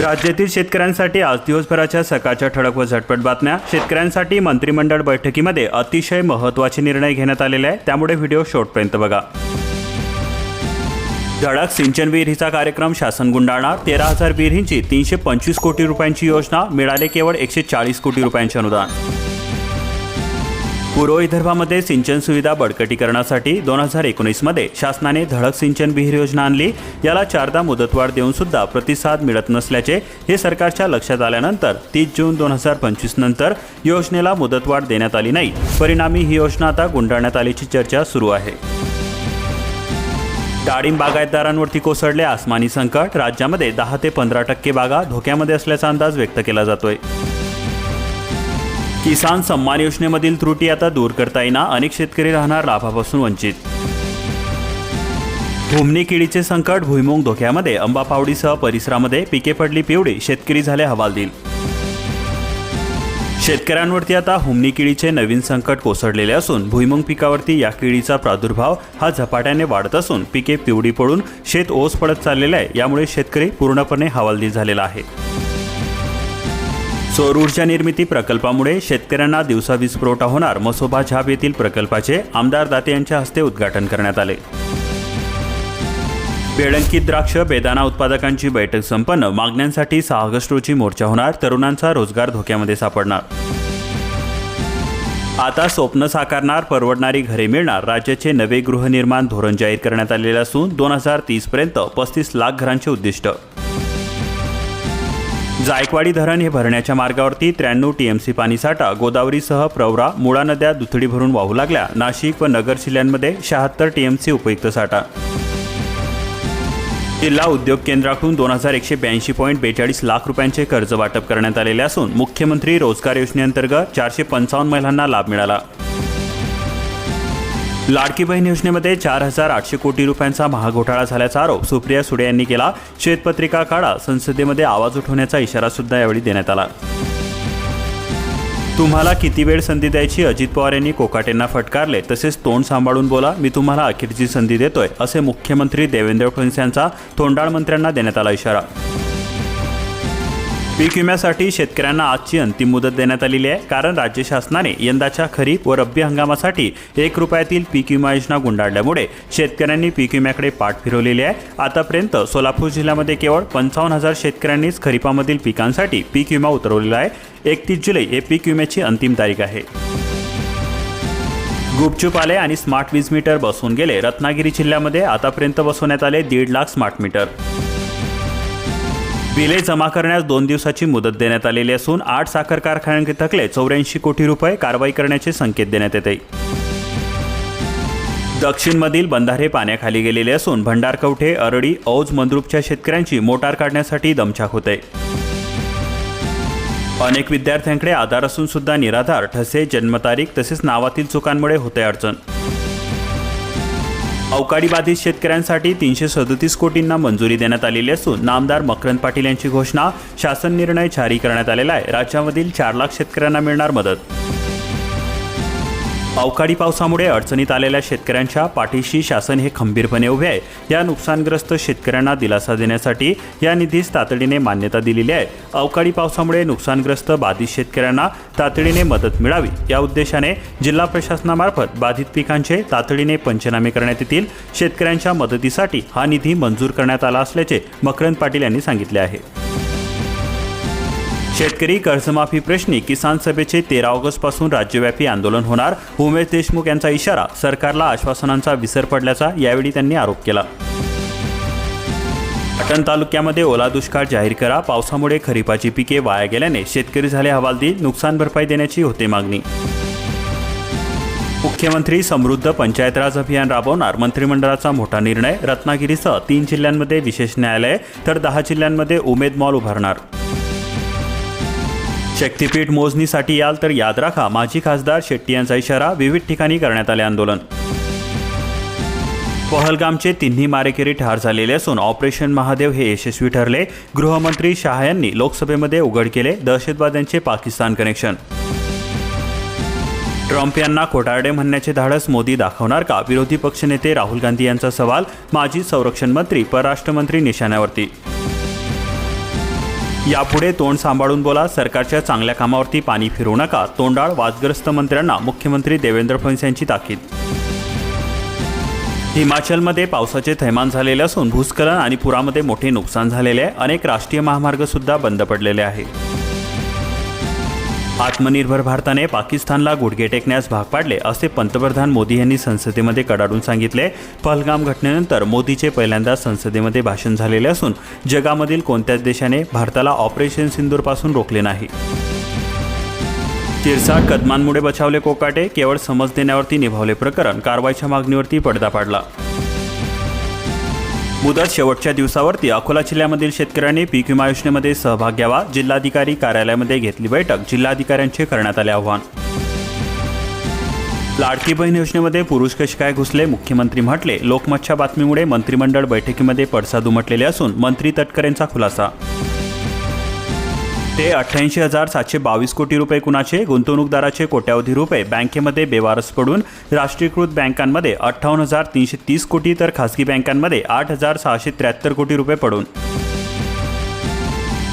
राज्यातील शेतकऱ्यांसाठी आज दिवसभराच्या सकाळच्या ठळक व झटपट बातम्या. शेतकऱ्यांसाठी मंत्रिमंडळ बैठकीमध्ये अतिशय महत्त्वाचे निर्णय घेण्यात आलेले आहे. त्यामुळे व्हिडिओ शॉर्टपर्यंत बघा. धडक सिंचन विहिरीचा कार्यक्रम शासन गुंडाळणार. तेरा हजार विहिरींची तीनशे पंचवीस कोटी रुपयांची योजना. मिळाले केवळ एकशे चाळीस कोटी रुपयांचे अनुदान. पूर्व विदर्भामध्ये सिंचन सुविधा बळकटीकरणासाठी दोन हजार एकोणीसमध्ये शासनाने धडक सिंचन विहीर योजना आणली. याला चारदा मुदतवाढ देऊन सुद्धा प्रतिसाद मिळत नसल्याचे हे सरकारच्या लक्षात आल्यानंतर तीस जून दोन हजार पंचवीस नंतर योजनेला मुदतवाढ देण्यात आली नाही. परिणामी ही योजना आता गुंडाळण्यात आल्याची चर्चा सुरू आहे. डाळिंब बागायतदारांवरती कोसळले आसमानी संकट. राज्यामध्ये दहा ते पंधरा टक्के बागा धोक्यामध्ये असल्याचा अंदाज व्यक्त केला जातोय. किसान सन्मान योजनेमधील त्रुटी आता दूर करता येईना. अनेक शेतकरी राहणार लाभापासून वंचित. भूमनी किडीचे संकट भुईमुंग धोक्यामध्ये. अंबापावडीसह परिसरामध्ये पिके पडली पिवळी. शेतकरी झाले हवालदिल. शेतकऱ्यांवरती आता हुमणी किडीचे नवीन संकट कोसळलेले असून भुईमुंग पिकावरती या किडीचा प्रादुर्भाव हा झपाट्याने वाढत असून पिके पिवळी पडून शेत ओस पडत चाललेले आहे. यामुळे शेतकरी पूर्णपणे हवालदिल झालेला आहे. सौर ऊर्जा निर्मिती प्रकल्पामुळे शेतकऱ्यांना दिवसा वीज पुरवठा होणार. मसोबा झाप येथील प्रकल्पाचे आमदार दाते यांच्या हस्ते उद्घाटन करण्यात आले. बेळंकीत द्राक्ष बेदाना उत्पादकांची बैठक संपन्न. मागण्यांसाठी सहा ऑगस्ट रोजी मोर्चा होणार. तरुणांचा रोजगार धोक्यामध्ये सापडणार. आता स्वप्न साकारणार परवडणारी घरे मिळणार. राज्याचे नवे गृहनिर्माण धोरण जाहीर करण्यात आलेले असून दोन हजार तीसपर्यंत पस्तीस लाख घरांचे उद्दिष्ट जायकवाडी धरण हे भरण्याच्या मार्गावरती त्र्याण्णव टीएमसी पाणीसाठा गोदावरीसह प्रवरा मुळा नद्या दुथडी भरून वाहू लागल्या. नाशिक व नगर जिल्ह्यांमध्ये शहात्तर टीएमसी उपयुक्त साठा. जिल्हा उद्योग केंद्राकडून दोन हजार एकशे ब्याऐंशी पॉईंट बेचाळीस लाख रुपयांचे कर्ज वाटप करण्यात आलेले असून मुख्यमंत्री रोजगार योजनेअंतर्गत चारशे पंचावन्न महिलांना लाभ मिळाला. लाडकी बहीण योजनेमध्ये चार हजार आठशे कोटी रुपयांचा महाघोटाळा झाल्याचा आरोप सुप्रिया सुळे यांनी केला. श्वेतपत्रिका काढा संसदेमध्ये आवाज उठवण्याचा इशारा सुद्धा यावेळी देण्यात आला. तुम्हाला किती वेळ संधी द्यायची? अजित पवार यांनी कोकाटेंना फटकारले. तसेच तोंड सांभाळून बोला मी तुम्हाला अखेरची संधी देतोय असे मुख्यमंत्री देवेंद्र फडणवीस यांचा तोंडाळ मंत्र्यांना देण्यात आला इशारा. पीक विम्यासाठी शेतकऱ्यांना आजची अंतिम मुदत देण्यात आलेली आहे. कारण राज्य शासनाने यंदाच्या खरीप व रब्बी हंगामासाठी एक रुपयातील पीक विमा योजना गुंडाळल्यामुळे शेतकऱ्यांनी पीक विम्याकडे पाठ फिरवलेली आहे. आतापर्यंत सोलापूर जिल्ह्यामध्ये केवळ पंचावन्न हजार शेतकऱ्यांनीच खरीपामधील पिकांसाठी पीक विमा उतरवलेला आहे. एकतीस जुलै हे पीक विम्याची अंतिम तारीख आहे. गुपचूप आले आणि स्मार्ट वीज मीटर बसवून गेले. रत्नागिरी जिल्ह्यामध्ये आतापर्यंत बसवण्यात आले दीड लाख स्मार्ट मीटर. बिले जमा करण्यास दोन दिवसाची मुदत देण्यात आलेली असून आठ साखर कारखान्यांचे थकले चौऱ्याऐंशी कोटी रुपये कारवाई करण्याचे संकेत देण्यात येते. दक्षिणमधील बंधारे पाण्याखाली गेलेले असून भंडारकवठे अरडी औज मंद्रुपच्या शेतकऱ्यांची मोटार काढण्यासाठी दमछाक होते. अनेक विद्यार्थ्यांकडे आधार असून सुद्धा निराधार ठसे जन्मतारीख तसेच नावातील चुकांमुळे होते अडचण. अवकाळी बाधित शेतकऱ्यांसाठी तीनशे सदतीस कोटींना मंजुरी देण्यात आलेली असून नामदार मकरंद पाटील यांची घोषणा शासन निर्णय जारी करण्यात आलेला आहे. राज्यामधील चार लाख शेतकऱ्यांना मिळणार मदत. अवकाळी पावसामुळे अडचणीत आलेल्या शेतकऱ्यांच्या पाठीशी शासन हे खंबीरपणे उभे आहे. या नुकसानग्रस्त शेतकऱ्यांना दिलासा देण्यासाठी या निधीस तातडीने मान्यता दिलेली आहे. अवकाळी पावसामुळे नुकसानग्रस्त बाधित शेतकऱ्यांना तातडीने मदत मिळावी. या उद्देशाने जिल्हा प्रशासनामार्फत बाधित पिकांचे तातडीने पंचनामे करण्यात येतील. शेतकऱ्यांच्या मदतीसाठी हा निधी मंजूर करण्यात आला असल्याचे मकरंद पाटील यांनी सांगितले आहे. शेतकरी कर्जमाफी प्रश्नी किसान सभेचे तेरा ऑगस्टपासून राज्यव्यापी आंदोलन होणार. उमेश देशमुख यांचा इशारा सरकारला आश्वासनांचा विसर पडल्याचा यावेळी त्यांनी आरोप केला. पाटण तालुक्यामध्ये ओला दुष्काळ जाहीर करा पावसामुळे खरीपाची पिके वाया गेल्याने शेतकरी झाले हवालदिल नुकसान भरपाई देण्याची होते मागणी. मुख्यमंत्री समृद्ध पंचायत राज अभियान राबवणार मंत्रिमंडळाचा मोठा निर्णय रत्नागिरीसह तीन जिल्ह्यांमध्ये विशेष न्यायालय तर दहा जिल्ह्यांमध्ये उमेद मॉल उभारणार. शक्तीपीठ मोजणीसाठी याल तर याद राखा माजी खासदार शेट्टी यांचा इशारा विविध ठिकाणी करण्यात आले आंदोलन. पहलगामचे तिन्ही मारेकरी ठार झालेले असून ऑपरेशन महादेव हे यशस्वी ठरले. गृहमंत्री शहा यांनी लोकसभेमध्ये उघड केले दहशतवाद्यांचे पाकिस्तान कनेक्शन. ट्रम्प यांना खोटारडे म्हणण्याचे धाडस मोदी दाखवणार का? विरोधी पक्षनेते राहुल गांधी यांचा सवाल माजी संरक्षण मंत्री परराष्ट्र मंत्री निशाण्यावरती. यापुढे तोंड सांभाळून बोला. सरकारच्या चांगल्या कामावरती पाणी फिरू नका. तोंडाळ वादग्रस्त मंत्र्यांना मुख्यमंत्री देवेंद्र फडणवीस यांची ताकीद. हिमाचलमध्ये पावसाचे थैमान झालेले असून भूस्खलन आणि पुरामध्ये मोठे नुकसान झालेले आहे. अनेक राष्ट्रीय महामार्ग सुद्धा बंद पडलेले आहे आत्मनिर्भर भारताने पाकिस्तानला गुडघे टेकण्यास भाग पाडले असे पंतप्रधान मोदी यांनी संसदेमध्ये कडाडून सांगितले. पहलगाम घटनेनंतर मोदीचे पहिल्यांदा संसदेमध्ये भाषण झालेले असून जगामधील कोणत्याच देशाने भारताला ऑपरेशन सिंदूरपासून रोखले नाही. शिरसाट कदमांमुळे बचावले कोकाटे केवळ समज देण्यावरती निभावले प्रकरण कारवाईच्या मागणीवरती पडदा पाडला. मुदत शेवटच्या दिवसावरती अकोला जिल्ह्यामधील शेतकऱ्यांनी पीक विमा योजनेमध्ये सहभाग घ्यावा जिल्हाधिकारी कार्यालयामध्ये घेतली बैठक जिल्हाधिकाऱ्यांचे करण्यात आले आव्हान. लाडकी बहीण योजनेमध्ये पुरुष कसे काय घुसले मुख्यमंत्री म्हटले लोकमतच्या बातमीमुळे मंत्रिमंडळ बैठकीमध्ये पडसाद उमटलेले असून मंत्री तटकरेंचा खुलासा. ते अठ्ठ्याऐंशी हजार सातशे बावीस कोटी रुपये कुणाचे? गुंतवणूकदाराचे कोट्यावधी रुपये बँकेमध्ये बेवारस पडून राष्ट्रीयकृत बँकांमध्ये अठ्ठावन्न हजार तीनशे तीस कोटी तर खासगी बँकांमध्ये आठ हजार सहाशे त्र्याहत्तर कोटी रुपये पडून.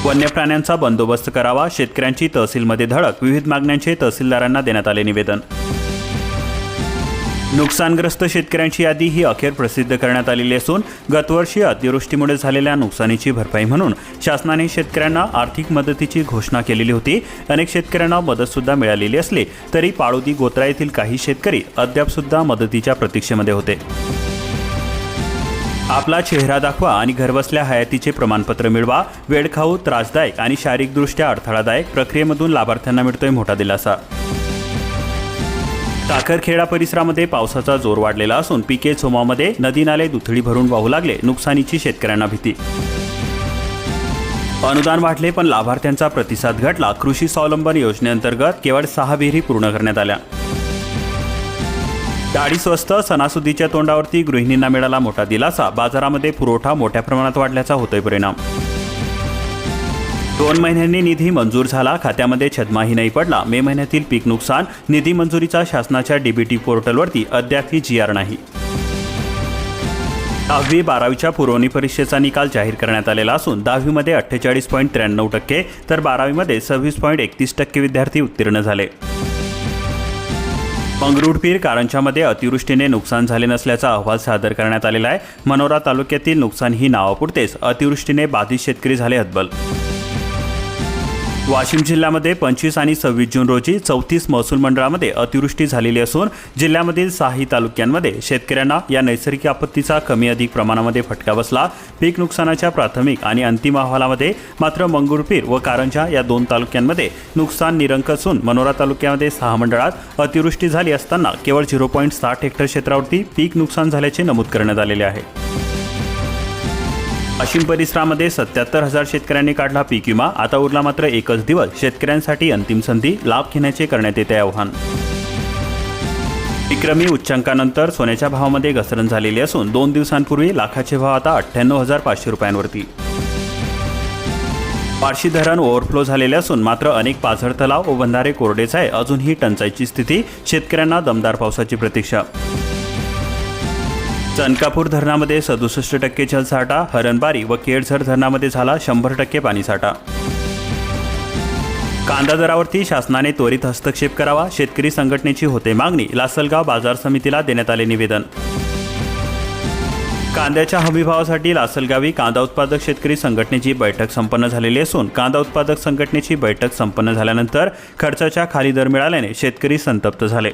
वन्य प्राण्यांचा बंदोबस्त करावा शेतकऱ्यांची तहसीलमध्ये धडक विविध मागण्यांचे तहसीलदारांना देण्यात आले निवेदन. नुकसानग्रस्त शेतकऱ्यांची यादी ही अखेर प्रसिद्ध करण्यात आलेली असून गतवर्षी अतिवृष्टीमुळे झालेल्या नुकसानीची भरपाई म्हणून शासनाने शेतकऱ्यांना आर्थिक मदतीची घोषणा केलेली होती. अनेक शेतकऱ्यांना मदतसुद्धा मिळालेली असली तरी पाळोदी गोत्रा येथील काही शेतकरी अद्यापसुद्धा मदतीच्या प्रतीक्षेमध्ये होते. आपला चेहरा दाखवा आणि घरबसल्या हयातीचे प्रमाणपत्र मिळवा. वेळखाऊ त्रासदायक आणि शारीरिकदृष्ट्या अडथळादायक प्रक्रियेमधून लाभार्थ्यांना मिळतोय मोठा दिलासा. टाकरखेडा परिसरामध्ये पावसाचा जोर वाढलेला असून पिके चोमामध्ये नदी नाले दुथडी भरून वाहू लागले नुकसानीची शेतकऱ्यांना भीती. अनुदान वाढले पण लाभार्थ्यांचा प्रतिसाद घटला. कृषी स्वावलंबन योजनेअंतर्गत केवळ सहा विहिरी पूर्ण करण्यात आल्या. डाळी स्वस्त सणासुदीच्या तोंडावरती गृहिणींना मिळाला मोठा दिलासा. बाजारामध्ये पुरवठा मोठ्या प्रमाणात वाढल्याचा होतोय परिणाम. दोन महिन्यांनी निधी मंजूर झाला खात्यामध्ये छदमाही नाही पडला. मे महिन्यातील पीक नुकसान निधी मंजुरीचा शासनाच्या डीबीटी पोर्टलवरती अद्यापही जी आर नाही. दहावी बारावीच्या पुरवणी परीक्षेचा निकाल जाहीर करण्यात आलेला असून दहावीमध्ये अठ्ठेचाळीस पॉईंट त्र्याण्णव टक्के तर बारावीमध्ये सव्वीस पॉईंट एकतीस टक्के विद्यार्थी उत्तीर्ण झाले. मंगरुळपीर कारंजामध्ये अतिवृष्टीने नुकसान झाले नसल्याचा अहवाल सादर करण्यात आलेला आहे. मनोरा तालुक्यातील नुकसान ही नावापुरतेच अतिवृष्टीने बाधित शेतकरी झाले हतबल वाशिम जिल्ह्यामध्ये पंचवीस आणि सव्वीस जून रोजी चौतीस महसूल मंडळामध्ये अतिवृष्टी झालेली असून जिल्ह्यामधील सहाही तालुक्यांमध्ये शेतकऱ्यांना या नैसर्गिक आपत्तीचा कमी अधिक प्रमाणामध्ये फटका बसला. पीक नुकसानाच्या प्राथमिक आणि अंतिम अहवालामध्ये मात्र मंगरुळपीर व कारंजा या दोन तालुक्यांमध्ये नुकसान निरंक असून मनोरा तालुक्यामध्ये सहा मंडळात अतिवृष्टी झाली असताना केवळ झिरो पॉईंट साठ हेक्टर क्षेत्रावरती पीक नुकसान झाल्याचे नमूद करण्यात आलेले आहे. वाशिम परिसरामध्ये सत्याहत्तर हजार शेतकऱ्यांनी काढला पीक विमा. आता उरला मात्र एकच दिवस. शेतकऱ्यांसाठी अंतिम संधी लाभ घेण्याचे करण्यात येते आव्हान. विक्रमी उच्चांकानंतर सोन्याच्या भावामध्ये घसरण झालेली असून दोन दिवसांपूर्वी लाखाचे भाव आता अठ्ठ्याण्णव हजार पाचशे रुपयांवरती. पारशी धरण ओव्हरफ्लो झालेले असून मात्र अनेक पाझर तलाव व बंधारे कोरडेच आहे. अजूनही टंचाईची स्थिती शेतकऱ्यांना दमदार पावसाची प्रतीक्षा. चनकापूर धरणामध्ये सदुसष्ट टक्के जलसाठा हरणबारी व केळझर धरणामध्ये झाला शंभर टक्के पाणीसाठा. कांदा दरावरती शासनाने त्वरित हस्तक्षेप करावा शेतकरी संघटनेची होते मागणी लासलगाव बाजार समितीला देण्यात आले निवेदन. कांद्याच्या हमीभावासाठी लासलगावी कांदा उत्पादक शेतकरी संघटनेची बैठक संपन्न झालेली असून कांदा उत्पादक संघटनेची बैठक संपन्न झाल्यानंतर खर्चाच्या खाली दर मिळाल्याने शेतकरी संतप्त झाले.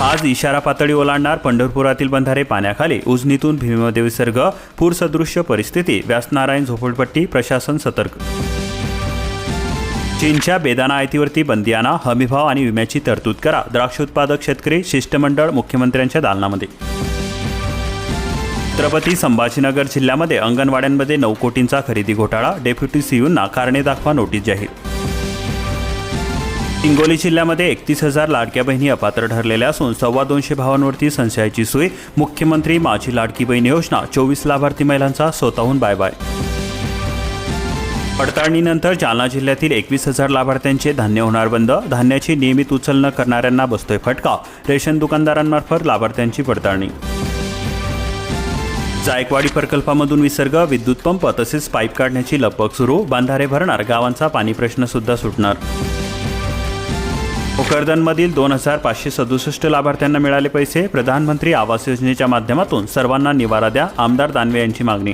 आज इशारा पातळी ओलांडणार पंढरपुरातील बंधारे पाण्याखाली. उजनीतून भीमदेव विसर्ग पूरसदृश्य परिस्थिती व्यासनारायण झोपडपट्टी प्रशासन सतर्क. चीनच्या बेदाना आयतीवरती बंदी आणा हमीभाव आणि विम्याची तरतूद करा. द्राक्ष उत्पादक शेतकरी शिष्टमंडळ मुख्यमंत्र्यांच्या दालनामध्ये. छत्रपती संभाजीनगर जिल्ह्यामध्ये अंगणवाड्यांमध्ये नऊ कोटींचा खरेदी घोटाळा. डेप्युटी सीयूंना कारणे दाखवा नोटीस जाहीर. हिंगोली जिल्ह्यामध्ये एकतीस हजार लाडक्या बहिणी अपात्र ठरलेल्या असून सव्वा दोनशे भावांवरती संशयाची सोय मुख्यमंत्री माझी लाडकी बहीण योजना चोवीस लाभार्थी महिलांचा स्वतःहून बाय बाय. पडताळणीनंतर जालना जिल्ह्यातील एकवीस हजार लाभार्थ्यांचे धान्य होणार बंद. धान्याची नियमित उचल न करणाऱ्यांना बसतोय फटका. रेशन दुकानदारांमार्फत लाभार्थ्यांची पडताळणी. जायकवाडी प्रकल्पामधून विसर्ग विद्युत पंप तसेच पाईप काढण्याची लगबग सुरू. बांधारे भरणार गावांचा पाणी प्रश्न सुद्धा सुटणार. भोकरदनमधील दोन हजार पाचशे सदुसष्ट लाभार्थ्यांना मिळाले पैसे. प्रधानमंत्री आवास योजनेच्या माध्यमातून सर्वांना निवारा द्या आमदार दानवे यांची मागणी.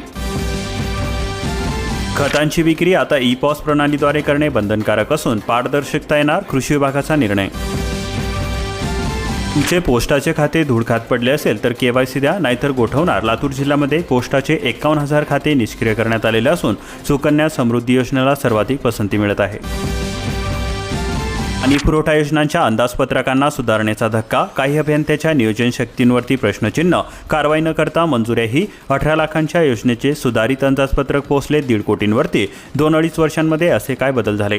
खतांची विक्री आता ई पॉस प्रणालीद्वारे करणे बंधनकारक असून पारदर्शकता येणार कृषी विभागाचा निर्णय. तुमचे पोस्टाचे खाते धूळखात पडले असेल तर केवायसी द्या नाहीतर गोठवणार लातूर जिल्ह्यामध्ये पोस्टाचे एकावन्न हजार खाते निष्क्रिय करण्यात आलेले असून सुकन्या समृद्धी योजनेला सर्वाधिक पसंती मिळत आहे. आणि पुरवठा योजनांच्या अंदाजपत्रकांना सुधारणेचा धक्का काही अभियंत्याच्या नियोजन शक्तींवरती प्रश्नचिन्ह कारवाई न करता मंजुऱ्याही अठरा लाखांच्या योजनेचे सुधारित अंदाजपत्रक पोहोचले दीड कोटींवरती. दोन अडीच वर्षांमध्ये असे काय बदल झाले?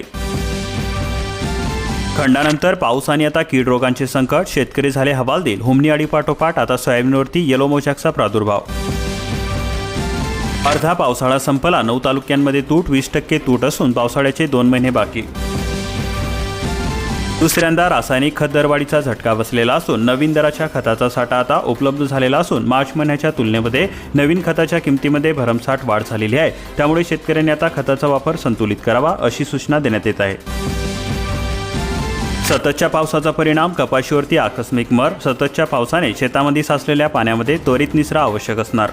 खंडानंतर पाऊस आणि आता कीड रोगांचे संकट शेतकरी झाले हवालदिल. हुमणी अडीपाठोपाठ आता सोयाबीनवरती येलो मोजॅकचा प्रादुर्भाव. अर्धा पावसाळा संपला नऊ तालुक्यांमध्ये तूट वीस टक्के तूट असून पावसाळ्याचे दोन महिने बाकी. दुसऱ्यांदा रासायनिक खत दरवाढीचा झटका बसलेला असून नवीन दराच्या खताचा साठा आता उपलब्ध झालेला असून मार्च महिन्याच्या तुलनेमध्ये नवीन खताच्या किमतीमध्ये भरमसाठ वाढ झालेली आहे. त्यामुळे शेतकऱ्यांनी आता खताचा वापर संतुलित करावा अशी सूचना देण्यात येत आहे. सततच्या पावसाचा परिणाम कपाशीवरती आकस्मिक मर सततच्या पावसाने शेतामध्ये साचलेल्या पाण्यामध्ये त्वरित निचरा आवश्यक असणार.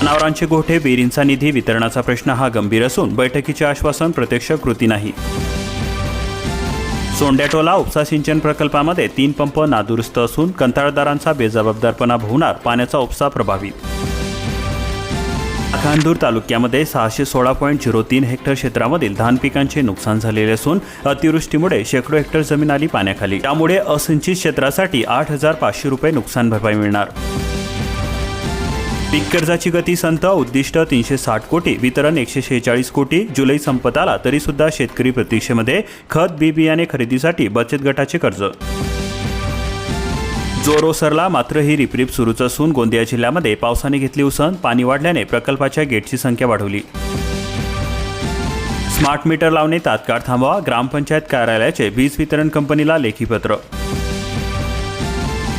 जनावरांचे गोठे बेरींचा निधी वितरणाचा प्रश्न हा गंभीर असून बैठकीचे आश्वासन प्रत्यक्ष कृती नाही. सोंड्याटोला उपसा सिंचन प्रकल्पामध्ये तीन पंप नादुरुस्त असून कंत्राटदारांचा बेजबाबदारपणा भोवणार पाण्याचा उपसा प्रभावित खांदूर तालुक्यामध्ये सहाशे सोळा पॉईंट झिरो तीन हेक्टर क्षेत्रामधील धान पिकांचे नुकसान झालेले असून अतिवृष्टीमुळे शेकडो हेक्टर जमीन आली पाण्याखाली. त्यामुळे असिंचित क्षेत्रासाठी आठ हजार पाचशे रुपये नुकसान भरपाई मिळणार. पीक कर्जाची गती संत उद्दिष्ट तीनशे साठ कोटी वितरण एकशे शेहेचाळीस कोटी जुलै संपत आला तरी सुद्धा शेतकरी प्रतीक्षेमध्ये खत बी बियाणे खरेदीसाठी बचत गटाचे कर्ज. जोर ओसरला मात्र ही रिपरिप सुरूच असून गोंदिया जिल्ह्यामध्ये पावसाने घेतली उसण पाणी वाढल्याने प्रकल्पाच्या गेटची संख्या वाढवली. स्मार्ट मीटर लावणे तात्काळ थांबवा ग्रामपंचायत कार्यालयाचे वीज वितरण कंपनीला लेखी पत्र.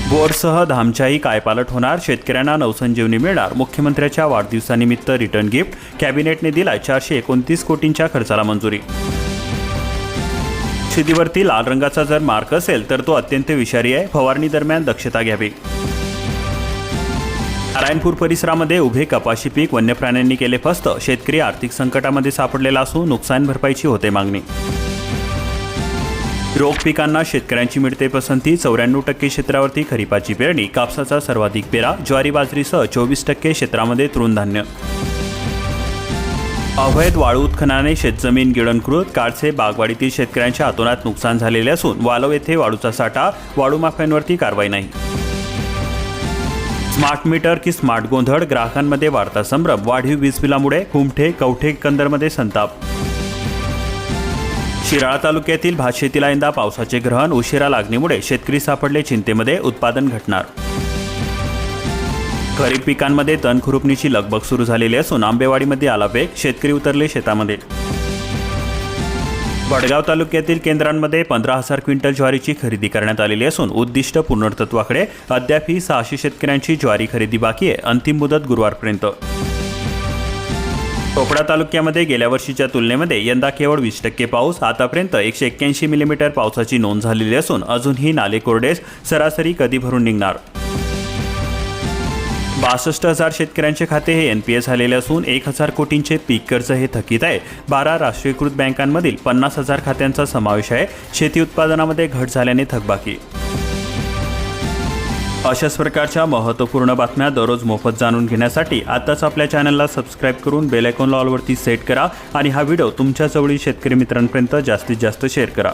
बोरसह धामच्याही कायपालट होणार शेतकऱ्यांना नवसंजीवनी मिळणार. मुख्यमंत्र्याच्या वाढदिवसानिमित्त रिटर्न गिफ्ट कॅबिनेटने दिला चारशे एकोणतीस कोटींच्या खर्चाला मंजुरी. शेतीवरती लाल रंगाचा जर मार्क असेल तर तो अत्यंत विषारी आहे. फवारणी दरम्यान दक्षता घ्यावी. नारायणपूर परिसरामध्ये उभे कपाशी पीक वन्य प्राण्यांनी केले फस्त. शेतकरी आर्थिक संकटामध्ये सापडलेला असून नुकसान भरपाईची होते मागणी. रोग पिकांना शेतकऱ्यांची मिळते पसंती चौऱ्याण्णव टक्के क्षेत्रावरती खरीपाची पेरणी कापसाचा सर्वाधिक पेरा ज्वारी बाजरीसह चोवीस टक्के क्षेत्रामध्ये तृणधान्य. अवैध वाळू उत्खनाने शेतजमीन गिळणकृत काळसे बागवाडीतील शेतकऱ्यांच्या हातोनात नुकसान झालेले असून वालव येथे वाळूचा साठा वाळू माफ्यांवरती कारवाई नाही. स्मार्ट मीटर की स्मार्ट गोंधळ ग्राहकांमध्ये वाढता संभ्रम वाढीव वीज बिलामुळे कुमठे कवठे कंदरमध्ये संताप. शिराळा तालुक्यातील भातशेतीला यंदा पावसाचे ग्रहण उशिरा लागणीमुळे शेतकरी सापडले चिंतेमध्ये उत्पादन घटणार. खरीप पिकांमध्ये तण खुरुपणीची लगबग सुरू झालेली असून आंबेवाडीमध्ये आला वेग शेतकरी उतरले शेतामध्ये. वडगाव तालुक्यातील केंद्रांमध्ये पंधरा हजार क्विंटल ज्वारीची खरेदी करण्यात आलेली असून उद्दिष्ट पुनर्तत्वाकडे अद्यापही सहाशे शेतकऱ्यांची ज्वारी खरेदी बाकी आहे अंतिम मुदत गुरुवारपर्यंत. चोपडा तालुक्यामध्ये गेल्या वर्षीच्या तुलनेमध्ये यंदा केवळ वीस टक्के पाऊस आतापर्यंत एकशे एक्क्याऐंशी मिलीमीटर पावसाची नोंद झालेली असून अजूनही नाले कोरडेस सरासरी कधी भरून निघणार? बासष्ट हजार शेतकऱ्यांचे खाते हे एन पी एस झालेले असून एक हजार कोटींचे पीक कर्ज हे थकीत आहे. बारा राष्ट्रीयकृत बँकांमधील पन्नास हजार खात्यांचा समावेश आहे. शेती उत्पादनामध्ये घट झाल्याने थकबाकी अशाच प्रकारच्या महत्त्वपूर्ण बातम्या दररोज मोफत जाणून घेण्यासाठी आताच आपल्या चॅनलला सबस्क्राईब करून बेलायकॉन लॉलवरती ऑलवरती सेट करा आणि हा व्हिडिओ तुमच्या जवळील शेतकरी मित्रांपर्यंत जास्तीत जास्त शेअर करा.